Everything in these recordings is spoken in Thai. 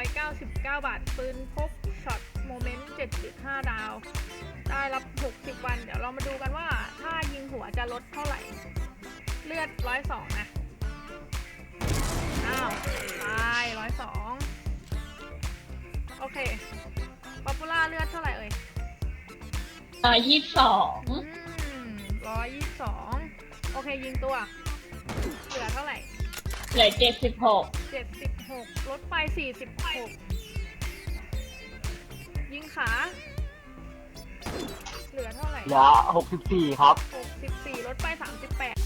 บาท ปืนพกช็อตโมเมนต์ 7.5 ดาว ได้รับ 60 วัน เดี๋ยวเรามาดูกันว่าถ้ายิงหัวจะลดเท่าไหร่ เลือด 102 นะ อ้าว ตาย 102 โอเคป๊อปปูล่าเลือดเท่าไหร่เอ่ยร้อยยี่สิบสองอืม122โอเคยิงตัว เหลือเท่าไหร่ เหลือเจ็ดสิบหกเจ็ดสิบ หกลดไปสี่สิบหกยิงขา เหลือเท่าไหร่เหลือหกสิบสี่ครับหกสิบสี่ลดไปสามสิบแปด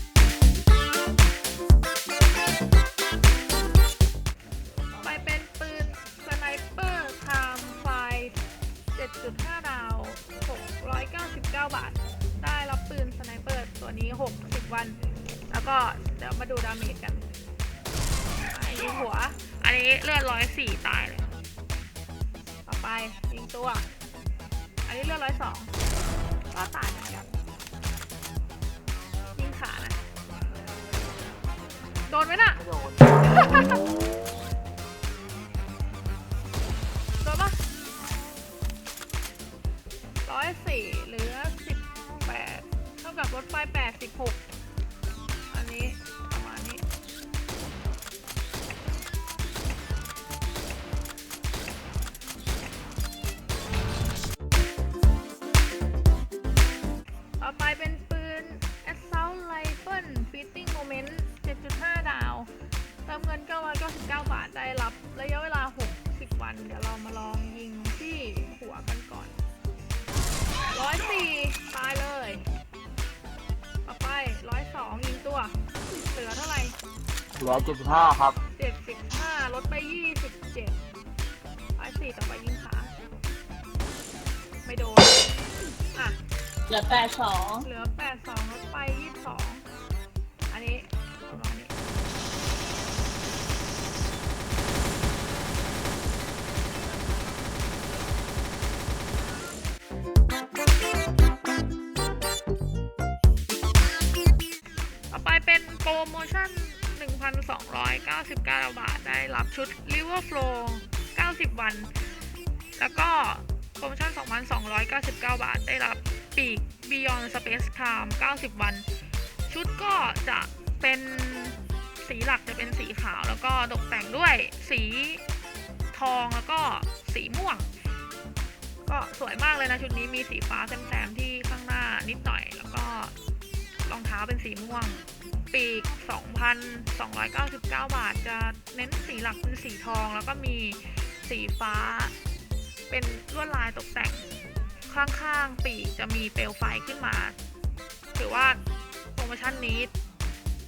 ไปเป็นปืนสไนเปอร์คามไฟเจ็ดจุดห้าดาวหกร้อยเก้าสิบเก้าบาท ได้รับปืนสไนเปอร์ตัวนี้หกสิบวัน แล้วก็เดี๋ยวมาดูดาเมจกันอะยิงหัว อันนี้เลือดร้อยสี่ตายเลย ต่อไปยิงตัว อันนี้เลือดร้อยสองก็ตายเหมือนกันยิงขานะ โดนไหมน่ะไม่โดนโดนปะร้อยสี่เหลือสิบแปดเท่ากับลดไปแปดสิบหก 999บาทได้รับระยะเวลา 60 วัน เดี๋ยวเรามาลองยิงที่หัวกันก่อน 104 ตายเลย ต่อไป 102 ยิงตัวเหลือเท่าไหร่เหลือเจ็ดสิบห้าครับ75ลดไป 27 104 ต่อไปยิงขา ไม่โดน อะ เหลือแปดสอง เหลือ 82ลดไป 22 โปรโมชั่น 1,299 บาท ได้รับชุด River Flow 90 วัน แล้วก็โปรโมชั่น 2,299 บาท ได้รับปีก Beyond Space Time 90 วัน ชุดก็จะเป็นสีหลักจะเป็นสีขาว แล้วก็ตกแต่งด้วยสีทองแล้วก็สีม่วง ก็สวยมากเลยนะ ชุดนี้มีสีฟ้าแซมๆที่ข้างหน้านิดหน่อย แล้วก็รองเท้าเป็นสีม่วง ปีก 2,299 บาท จะเน้นสีหลักเป็นสีทอง แล้วก็มีสีฟ้า เป็นลวดลายตกแต่งข้างๆ ปีกจะมีเปลวไฟขึ้นมา ถือว่าโปรโมชั่นนี้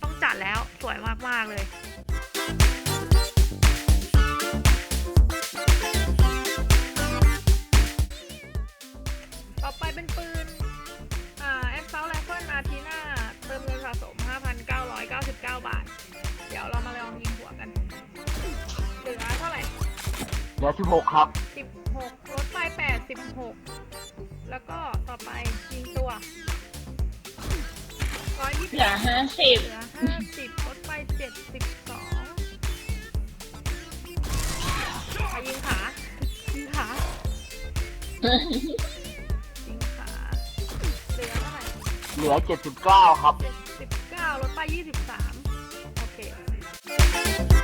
ต้องจัดแล้วสวยมาก ๆ เลยต่อไปเป็นปืน 5,999บาท เดี๋ยวเรามาลองยิงหัวกันเหลือเท่าไหร่เหลือสิบหกครับ 16ลดไป86แล้วก็ต่อไปยิงตัว120เหลือห้าสิบเหลือ50ลดไป72ไปยิงขายิงขายิงขาเหลือเท่าไหร่เหลือเจ็ดสิบเก้าครับ 79 9ลดไป 23 โอเค